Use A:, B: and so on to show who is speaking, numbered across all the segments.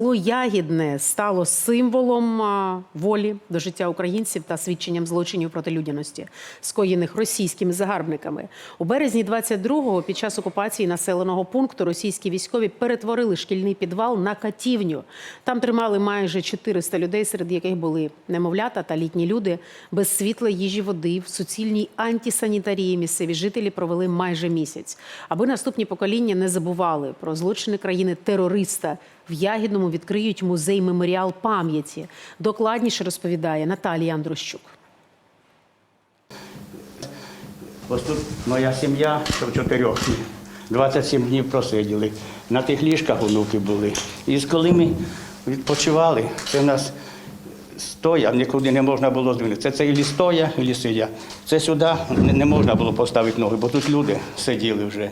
A: Село Ягідне стало символом волі до життя українців та свідченням злочинів проти людяності, скоєних російськими загарбниками. У березні 22-го під час окупації населеного пункту російські військові перетворили шкільний підвал на катівню. Там тримали майже 400 людей, серед яких були немовлята та літні люди. Без світла, їжі, води в суцільній антисанітарії місцеві жителі провели майже місяць, аби наступні покоління не забували про злочини країни терориста. В Ягідному відкриють музей меморіал пам'яті. Докладніше розповідає Наталія Андрущук.
B: Ось тут моя сім'я, в чотирьох, 27 днів просиділи. На тих ліжках онуки були. І коли ми відпочивали, це в нас стоя, нікуди не можна було здвинути. Це, це ілі стоя, ілі сидя. Це сюди не можна було поставити ноги, бо тут люди сиділи вже.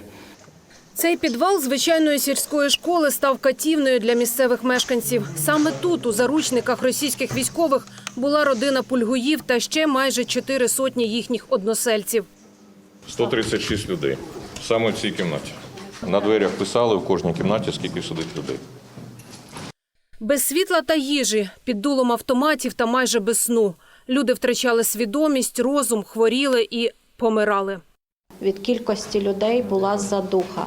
C: Цей підвал звичайної сільської школи став катівною для місцевих мешканців. Саме тут, у заручниках російських військових, була родина Пульгуїв та ще майже чотири сотні їхніх односельців.
D: 136 людей саме в цій кімнаті. На дверях писали в кожній кімнаті, скільки сидить людей.
C: Без світла та їжі, під дулом автоматів та майже без сну. Люди втрачали свідомість, розум, хворіли і помирали.
E: від кількості людей була задуха.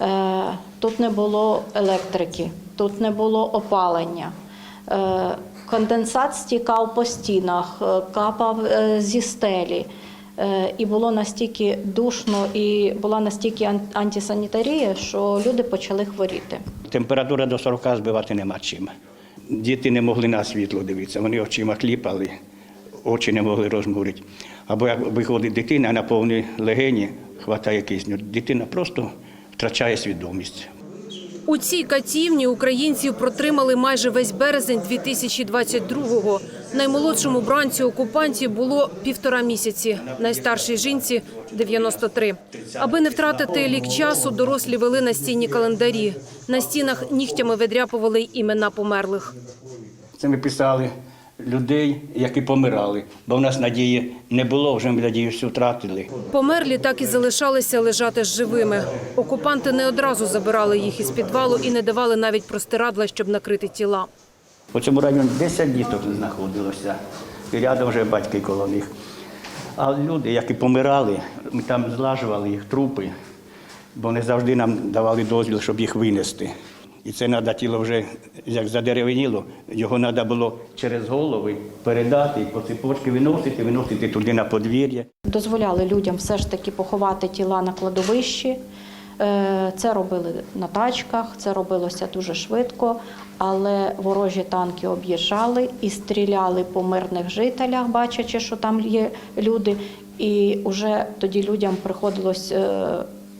E: Е, Тут не було електрики, тут не було опалення. Е, Конденсат стікав по стінах, е, капав зі стелі. І було настільки душно і була настільки антисанітарія, що люди почали хворіти.
B: Температура до 40 збивати нема чим. Діти не могли на світло дивитися, вони очима кліпали, очі не могли розмурити. Або як виходить дитина на повні легені, хватає кисню, дитина просто втрачає свідомість.
C: У цій катівні українців протримали майже весь березень 2022-го. Наймолодшому бранцю окупантів було півтора місяці, найстаршій жінці – 93. Аби не втратити лік часу, дорослі вели настінні календарі. На стінах нігтями видряпували й імена померлих.
B: Це ми писали людей, які помирали, бо в нас надії не було, вже ми надію всю втратили.
C: Померлі так і залишалися лежати живими. Окупанти не одразу забирали їх із підвалу і не давали навіть простирадла, щоб накрити тіла.
B: У цьому районі 10 діток знаходилося, і рядом вже батьки коло них. А люди, які помирали, ми там злажували їх трупи, бо не завжди нам давали дозвіл, щоб їх винести. І це треба тіло вже, як задеревеніло, його треба було через голови передати, по цепочки виносити, виносити туди на подвір'я.
E: Дозволяли людям все ж таки поховати тіла на кладовищі. Е, Це робили на тачках, це робилося дуже швидко, але ворожі танки об'їжджали і стріляли по мирних жителях, бачачи, що там є люди. І вже тоді людям приходилось е,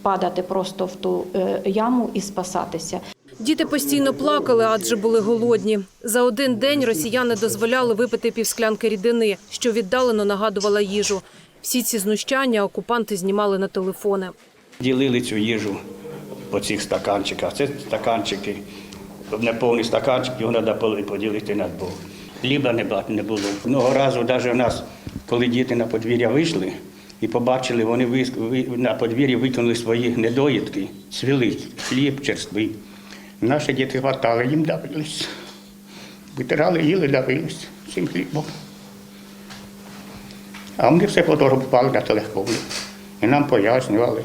E: падати просто в ту е, яму і спасатися.
C: Діти постійно плакали, адже були голодні. За один день росіяни дозволяли випити півсклянки рідини, що віддалено нагадувала їжу. Всі ці знущання окупанти знімали на телефони.
B: Ділили цю їжу по цих стаканчиках. Це стаканчики, не повний стаканчик, його треба поділити на двох. Хліба не було. Одного разу навіть у нас, коли діти на подвір'я вийшли і побачили, вони на подвір'ї викинули свої недоїдки, цвіли, хліб черствий. Наші діти хватали, їм давились. Витирали, їли, давились цим хлібом. А вони все фотографували на телефоні. І нам пояснювали,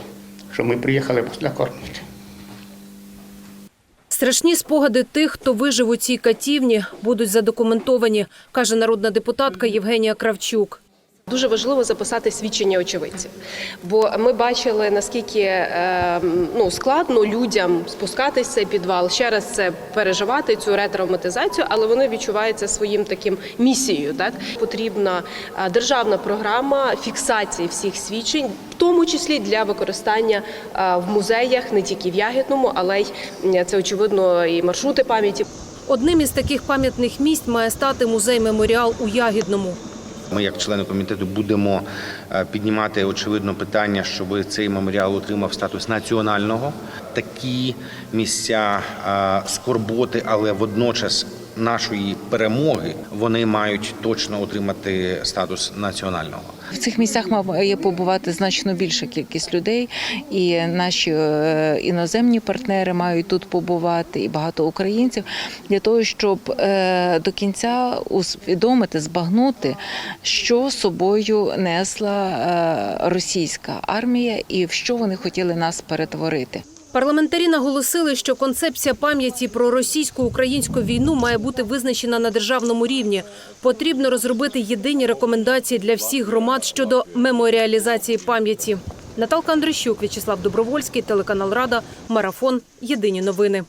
B: що ми приїхали вас накормити.
C: Страшні спогади тих, хто вижив у цій катівні, будуть задокументовані, каже народна депутатка Євгенія Кравчук.
F: Дуже важливо записати свідчення очевидців, бо ми бачили наскільки е, ну складно людям спускатися в цей підвал, ще раз це переживати цю ретравматизацію, але вони відчувають це своїм таким місією. Так потрібна е, державна програма фіксації всіх свідчень, в тому числі для використання е, в музеях, не тільки в Ягідному, але й це очевидно і маршрути пам'яті.
C: Одним із таких пам'ятних місць має стати музей меморіал у Ягідному.
G: Ми, як члени комітету, будемо е, піднімати очевидно питання, щоб цей меморіал отримав статус національного. Такі місця е, скорботи, але водночас нашої перемоги вони мають точно отримати статус національного.
H: В цих місцях має побувати значно більша кількість людей, і наші е, іноземні партнери мають тут побувати, і багато українців для того, щоб е, до кінця усвідомити, збагнути, що собою несла е, російська армія і в що вони хотіли нас перетворити.
C: Парламентарі наголосили, що концепція пам'яті про російсько-українську війну має бути визначена на державному рівні. Потрібно розробити єдині рекомендації для всіх громад щодо меморіалізації пам'яті. Наталка Андрищук, В'ячеслав Добровольський, телеканал Рада, Марафон. Єдині новини.